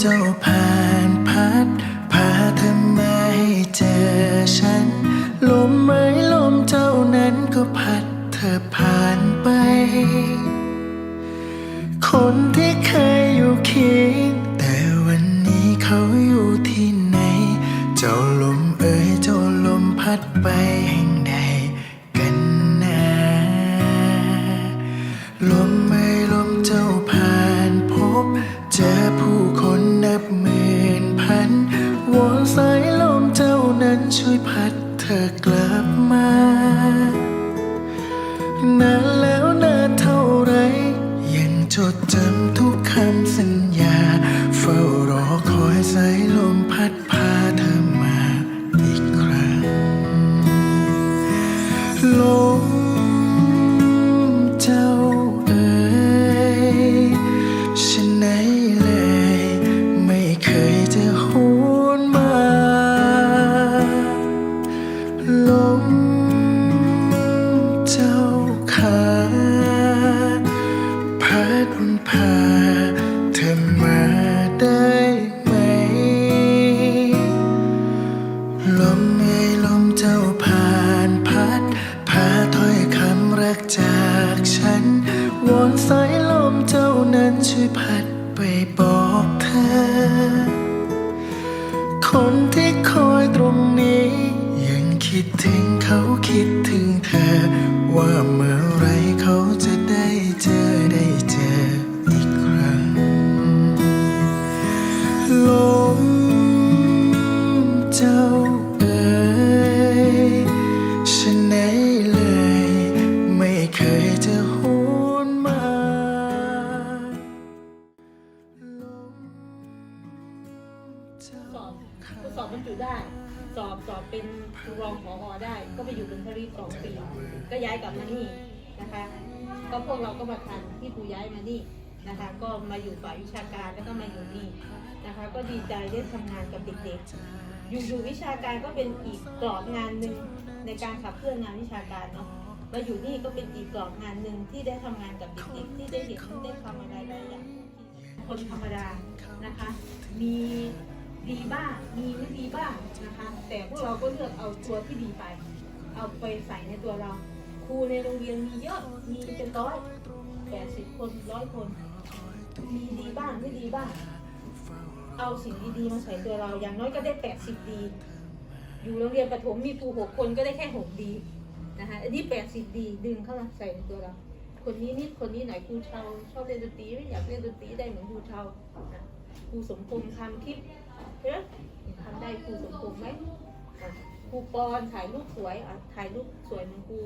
เจ้าผ่านพัดพาเธอมาให้เจอฉัน ลมไม้ลมเจ้านั้นก็พัดเธอผ่านไป คนที่เคยอยู่เคียงแต่วันนี้เขาอยู่ที่ไหน เจ้าลมเอ่ยเจ้าลมพัดไปแห่งใดกันนะลมไม่ลมเจ้าผ่านพบ เจอผู้คน ค ยั ก็ย้ายกลับมานี่นะคะ ก็พวกเราก็มาทันที่ครูย้ายมานี่นะคะ ก็มาอยู่ฝ่ายวิชาการแล้วก็มาอยู่นี่นะคะ ก็ดีใจได้ทำงานกับเด็กๆ อยู่อยู่วิชาการก็เป็นอีกกรอบงานหนึ่งในการขับเคลื่อนงานวิชาการเนาะมาอยู่นี่ก็เป็นอีกกรอบงานหนึ่งที่ได้ทำงานกับเด็กๆที่ได้เห็นได้ทำอะไรหลายอย่างคนธรรมดานะคะ มีดีบ้าง มีไม่ดีบ้างนะคะ แต่พวกเราก็เลือกเอาตัวที่ดีไป เอาไปใส่ในตัวเรา ครูในโรงเรียนมีเยอะ มีเป็นร้อยแปดสิบคนร้อยคน มีดีบ้างไม่ดีบ้าง เอาสิ่งดีๆมาใส่ตัวเรา อย่างน้อยก็ได้แปดสิบดี อยู่โรงเรียนประถมมีครูหกคนก็ได้แค่หกดีนะคะอันนี้แปดสิบดีดึงเข้ามาใส่ในตัวเรา คนนี้นิดคนนี้ไหนครูเชาชอบเล่นดนตรีไม่อยากเล่นดนตรีได้เหมือนครูเชานะครูสมพงษ์ทำคลิปเฮ้ยทำได้ครูสมพงษ์ไหมครูปอนถ่ายรูปสวยอะถ่ายรูปสวยเหมือนครู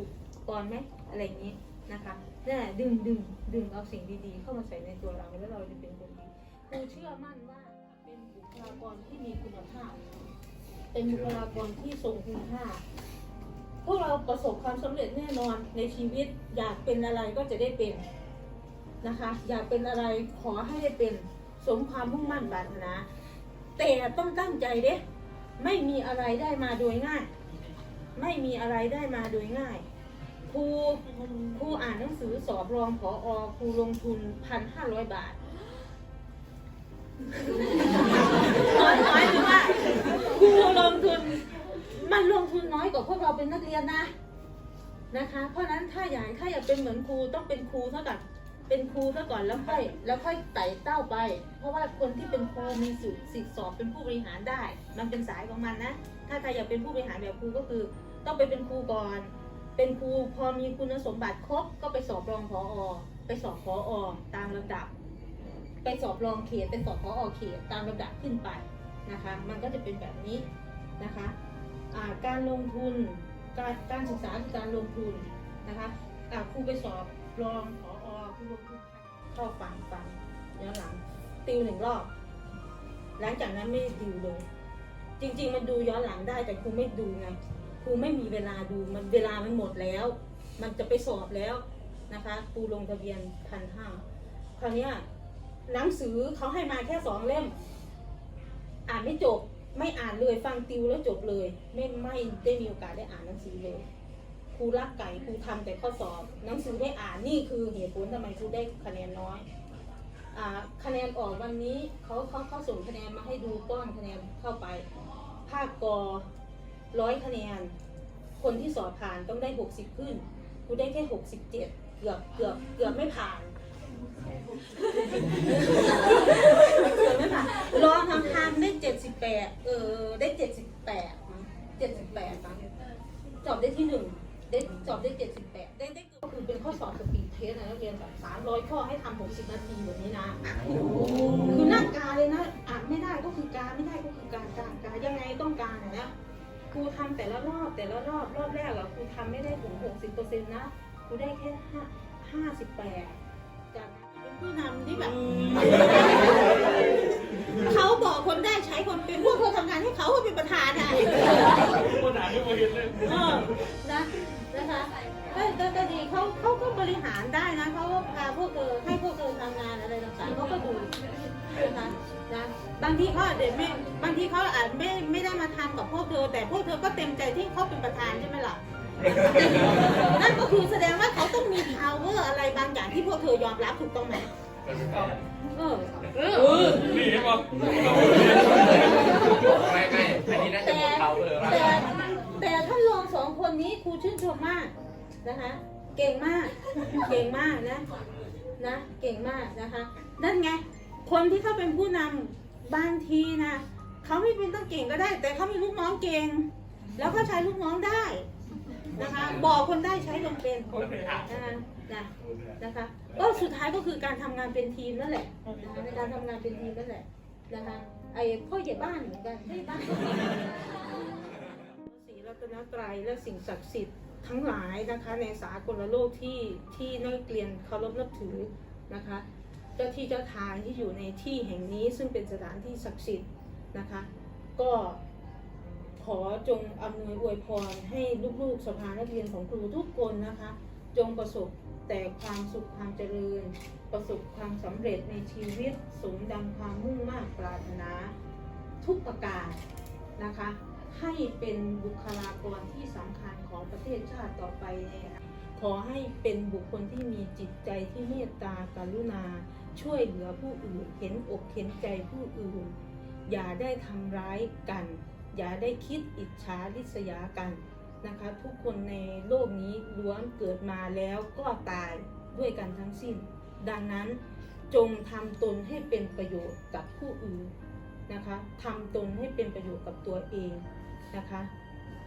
ปอนไหมอะไรอย่างนี้นะคะนี่นแหละดึงดึงดึงเอาสิ่งดีๆ เข้ามาใส่ในตัวเราแล้วเราจะเป็นคนดีครูเชื่อมั่นว่าเป็นบุคลากรที่มีคุณภาพ เป็นบุคลากรที่ทรงคุณค่าพวกเราประสบความสำเร็จแน่นอนในชีวิตอยากเป็นอะไรก็จะได้เป็นนะคะ อยากเป็นอะไรขอให้ได้เป็นสมความมุ่งมั่นปรารถนา แต่ต้องตั้งใจเด้ไม่มีอะไรได้มาโดยง่าย ไม่มีอะไรได้มาโดยง่าย ครูครูอ่านหนังสือสอบรองผออครูลงทุนพันห้าร้อยบาทหมายถึงว่าครูลงทุน มันลงทุนน้อยกว่าพวกเราเป็นนักเรียนนะนะคะ เพราะฉะนั้นถ้าอยากถ้าอยากเป็นเหมือนครูต้องเป็นครูเท่ากับเป็นครูซะก่อนแล้วค่อยแล้วค่อยไต่เต้าไป เพราะว่าคนที่เป็นครูมีสิทธิ์สิทธิ์สอบเป็นผู้บริหารได้ มันเป็นสายของมันนะ ถ้าใครอยากเป็นผู้บริหารแบบครูก็คือ ต้องไปเป็นครูก่อน เป็นครูพอมีคุณสมบัติครบก็ไปสอบรองพออไปสอบพออตามลำดับ ไปสอบรองเขตไปสอบพออเขตตามลำดับขึ้นไปนะคะ มันก็จะเป็นแบบนี้นะคะาการลงทุนการการศึกษาคือการลงทุนนะคะครูไปสอบรองผออครูลงทุนชอฟังฟังย้อนหลัง ติวหนึ่งรอบ หลังจากนั้นไม่ดิวเลย จริง ๆ มันดูย้อนหลังได้แต่ครูไม่ดูไง ครูไม่มีเวลาดูมันเวลามันหมดแล้ว มันจะไปสอบแล้วนะคะครูลงทะเบียนพันห้าคราวนี้หนังสือเขาให้มาแค่สองเล่ม อ่านไม่จบไม่อ่านเลยฟังติวแล้วจบเลย ไม่ไม่ได้มีโอกาสได้อ่านหนังสือเลยครูรักไก่ครูทำแต่ข้อสอบ หนังสือไม่อ่านนี่คือเหตุผลทำไมครูได้คะแนนน้อยอคะแนนออกวันนี้เขาเขาเขาส่งคะแนนมาให้ดูก้อนคะแนนเข้าไป ภาคกอ ร้อยคะแนน คนที่สอบผ่านต้องได้หกสิบขึ้น กูได้แค่หกสิบเจ็ดเกือบเกือบเกือบไม่ผ่านเกือบไม่ผ่านรองทำทางได้เจ็ดสิบแปดเออได้เจ็ดสิบแปดเจ็ดสิบแปดมั้งสอบได้ที่หนึ่งได้สอบได้เจ็ดสิบแปดได้ได้ก็คือเป็นข้อสอบสปีดเทสนะนักเรียนแบบสามร้อยข้อให้ทำหกสิบนาทีแบบนี้นะคือนั่งกาเลยนะอ่านไม่ได้ก็ ทำแต่ละรอบแต่ละรอบรอบแรกอะครูทำไม่ได้ถึงหกสิบเปอร์เซ็นต์นะครูได้แค่ห้าห้าสิบแปดจากนั้นเป็นผู้นำที่แบบเขาบอกคนได้ใช้คนเป็นพวกเธอทำงานให้เขาก็เป็นประธานอะคนหาที่มาเห็นเลยเออนะนะคะก็ก็ก็ดีเขาเขาก็บริหารได้นะเขาก็พาพวกเธอให้พวกเธอทำงานอะไรต่างๆเขาก็ดูนะคะนะบางทีเขาอาจจะไม่บางทีเขาอาจไม่ไม่ได้มาทำ กับพวกเธอ แต่พวกเธอก็เต็มใจที่เขาเป็นประธานใช่ไหมล่ะ นั่นก็คือแสดงว่าเขาต้องมี power อะไรบางอย่างที่พวกเธอยอมรับถูกต้องไหมเออเออนี่เห็นป่ะไม่ไม่อันนี้น่าจะแต่หมดเขาเลยว่าแต่แต่ท่านรองสองคนนี้ครูชื่นชมมากนะคะ เก่งมาก เก่งมากนะ นะ เก่งมากนะคะ นั่นไง คนที่เขาเป็นผู้นำบางทีนะ เขาไม่เป็นต้องเก่งก็ได้ แต่เขามีลูกน้องเก่ง แล้วก็ใช้ลูกน้องได้นะคะ บอกคนได้ใช้คนเป็นนะคะนะนะคะก็สุดท้ายก็คือการทำงานเป็นทีมนั่นแหละนะคะในการทำงานเป็นทีมนั่นแหละนะคะไอ้พ่อใหญ่บ้านเหมือนกันพ่อใหญ่บ้านสีรัตนตรัยและสิ่งศักดิ์สิทธิ์ทั้งหลายนะคะในสากลโลกที่ที่นักเรียนเคารพนับถือนะคะเจ้าที่เจ้าทางที่อยู่ในที่แห่งนี้ซึ่งเป็นสถานที่ศักดิ์สิทธิ์ นะคะ ก็ขอจงอำนวยอวยพรให้ลูกๆสภานักเรียนของครูทุกคนนะคะ จงประสบแต่ความสุขความเจริญ ประสบความสำเร็จในชีวิตสมดังความมุ่งมา่ปรารถนา ทุกประการนะคะ ให้เป็นบุคลากรที่สำคัญของประเทศชาติต่อไปในอนาคตขอให้เป็นบุคคลที่มีจิตใจที่เมตตากรุณา ช่วยเหลือผู้อื่นเห็นอกเห็นใจผู้อื่น อย่าได้ทำร้ายกัน อย่าได้คิดอิจฉาริษยากันนะคะ ทุกคนในโลกนี้ล้วนเกิดมาแล้วก็ตายด้วยกันทั้งสิ้น ดังนั้นจงทำตนให้เป็นประโยชน์กับผู้อื่นนะคะทำตนให้เป็นประโยชน์กับตัวเองนะคะ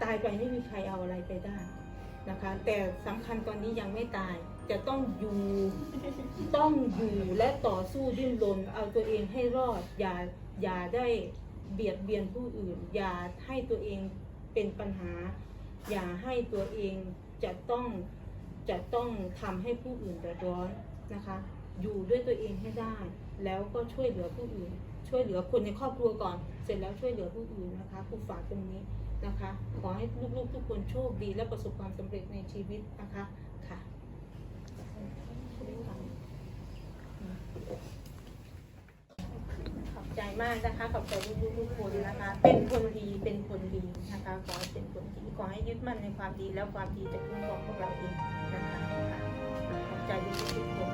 ตายไปไม่มีใครเอาอะไรไปได้นะคะ แต่สำคัญตอนนี้ยังไม่ตายจะต้องอยู่ต้องอยู่และต่อสู้ดิ้นรนเอาตัวเองให้รอดอย่า อย่าได้เบียดเบียนผู้อื่น อย่าให้ตัวเองเป็นปัญหา อย่าให้ตัวเองจะต้องจะต้องทำให้ผู้อื่นเดือดร้อนนะคะ อยู่ด้วยตัวเองให้ได้ แล้วก็ช่วยเหลือผู้อื่น ช่วยเหลือคนในครอบครัวก่อน เสร็จแล้วช่วยเหลือผู้อื่นนะคะครูฝากตรงนี้นะคะ ขอให้ลูกๆทุกคนโชคดีและประสบความสำเร็จในชีวิตนะคะค่ะ ใจมากนะคะขอบใจทุกๆทุกคนนะคะ เป็นคนดีเป็นคนดีนะคะขอให้เป็นคนดีขอให้ยึดมั่นในความดีแล้วความดีจะคุ้มครองพวกเราเองนะคะขอบใจทุกๆทุกคน